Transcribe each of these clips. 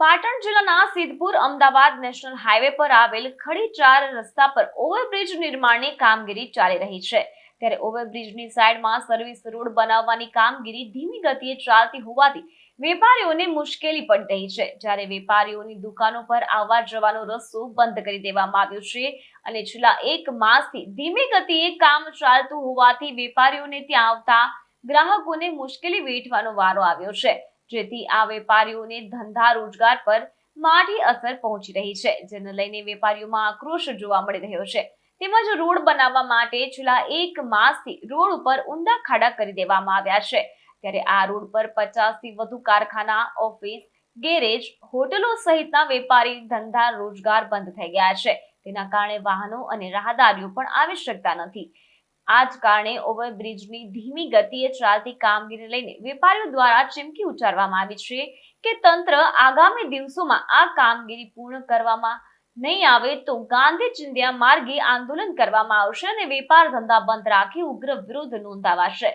પાટણ જિલ્લાના Siddhpur Ahmedabad national highway પર આવેલ ખડી ચાર રસ્તા પર ઓવરબ્રિજ નિર્માણની કામગીરી ચાલી રહી છે. ત્યારે ઓવરબ્રિજની સાઈડમાં સર્વિસ રોડ બનાવવાની કામગીરી ધીમી ગતિએ ચાલતી હોવાથી વેપારીઓને મુશ્કેલી પડી રહી છે. જ્યારે વેપારીઓની દુકાનો પર આવવા જવાનો રસ્તો બંધ કરી દેવામાં આવ્યો છે અને છેલ્લા એક માસથી ધીમી ગતિએ કામ ચાલતું હોવાથી વેપારીઓને ત્યાં આવતા ગ્રાહકોને મુશ્કેલી વેઠવાનો વારો આવ્યો છે. જેથી આ વેપારીઓને ધંધા રોજગાર પર માઠી અસર પહોંચી રહી છે, જેને લઈને વેપારીઓમાં આક્રોશ જોવા મળી રહ્યો છે. તેમજ રોડ બનાવવા માટે છેલ્લા એક માસથી રોડ ઉપર ઊંડા ખાડા કરી દેવામાં આવ્યા છે. ત્યારે આ રોડ પર પચાસથી વધુ કારખાના, ઓફિસ, ગેરેજ, હોટલો સહિતના વેપારી ધંધા રોજગાર બંધ થઈ ગયા છે. તેના કારણે વાહનો અને રાહદારીઓ પણ આવી શકતા નથી. આ જ કારણે ઓવરબ્રિજની ધીમી ગતિએ ચાલતી કામગીરી લઈને વેપારીઓ દ્વારા ચીમકી ઉચ્ચારવામાં આવી છે કે તંત્ર આગામી દિવસોમાં આ કામગીરી પૂર્ણ કરવામાં નહીં આવે તો ગાંધી ચિંધ્યા માર્ગે આંદોલન કરવામાં આવશે અને વેપાર ધંધા બંધ રાખી ઉગ્ર વિરોધ નોંધાવાશે.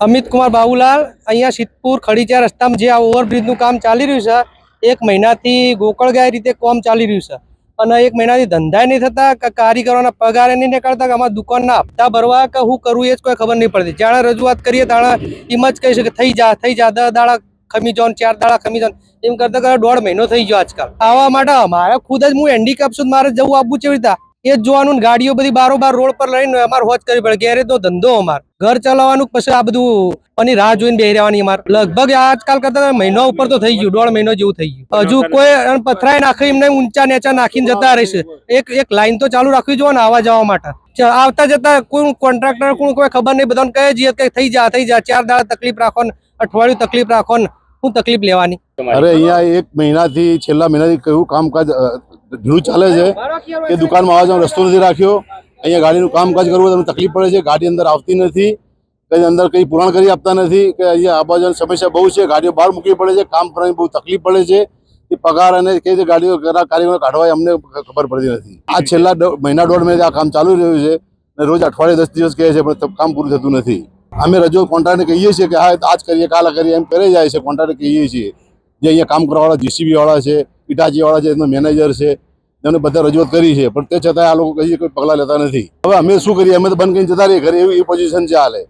અમિત કુમાર બાબુલાલ, અહીંયા સિદ્ધપુર ખડીચા રસ્તામાં જે આ ઓવરબ્રિજનું કામ ચાલી રહ્યું છે, એક મહિનાથી ગોકળગાય રીતે કામ ચાલી રહ્યું છે. અને એક મહિનાથી ધંધા નહીં થતા કારીગરોના પગાર નહીં નીકળતા, કે અમારા દુકાનના હપ્તા ભરવા, કે હું કરું એ જ કોઈ ખબર નહીં પડતી. જાણે રજૂઆત કરીએ તાણે એમ જ કહી શકે, થઈ જા થઈ જા દસ દાડા ખમી જાઓ ચાર દાડા ખમી જાઓ એમ કરતા કરતા દોઢ મહિનો થઈ ગયો આજકાલ. આવા માટે અમારે ખુદ જ હું હેન્ડીકેપ છું મારે જવું આપવું છે રીતે એ જ જોવાનું ગાડીઓ બધી બારોબાર રોડ પર લઈને અમારે હોજ કરવી પડે. ગેરેજ નો ધંધો અમાર. ઘર ચલાવવાનું પછી આ બધું અને રાહ જોઈને બેહી રહેવાની અમાર. લગભગ આજકાલ કરતા મહિનો ઉપર તો થઈ ગયું. દોઢ મહિનો જેવું થઈ ગયું. હજુ કોઈ પથરાય નાખે એમને ઊંચા નેચા નાખીને જતા રહેશે. એક એક લાઈન તો ચાલુ રાખવી જોઈએ ને આવા જવા માટે. આવતા જતા કોઈ કોન્ટ્રાક્ટર કોઈ કોઈ ખબર નહીં. બધાને કહે જઈએ કે થઈ જા થઈ જા. ચાર દાડા તકલીફ રાખો ને, અઠવાડિયું તકલીફ રાખો ને શું તકલીફ લેવાની. અરે અહીંયા એક મહિનાથી, છેલ્લા મહિનાથી કયું કામકાજ અ, ચાલે છે કે દુકાનમાં આવવા જવાનો રસ્તો નથી રાખ્યો. અહીંયા ગાડીનું કામકાજ કરવું તમને તકલીફ પડે છે. ગાડી અંદર આવતી નથી. કઈ અંદર કઈ પુરાણ કરી આપતા નથી કે અહીંયા આવવા સમસ્યા બહુ છે. ગાડીઓ બહાર મૂકવી પડે છે. કામ કરવાની બહુ તકલીફ પડે છે. એ પગાર અને કઈ રીતે ગાડીઓ કરા- કારીગરો કાઢવા અમને ખબર પડતી નથી. આ છેલ્લા મહિના દોઢ મહિના આ કામ ચાલુ રહ્યું છે અને રોજ અઠવાડિયે દસ દિવસ કહે છે પણ કામ પૂરું થતું નથી. અમે રજૂ કોન્ટ્રાક્ટને કહીએ છીએ કે હા આજ કરીએ કાલે કરીએ એમ કરે જાય છે. કોન્ટ્રાક્ટ કહીએ છીએ. જે અહીંયા કામ કરવાવાળા જીસીબી વાળા છે ઇટાચી વાળા છે, એમનો મેનેજર છે, એમને બધા રજૂઆત કરી છે. પણ તે છતાં આ લોકો કહીએ કોઈ પગલાં લેતા નથી. હવે અમે શું કરીએ? અમે તો બંધ કરીને જતા રહીએ ઘરે એવી પોઝિશન છે હાલે.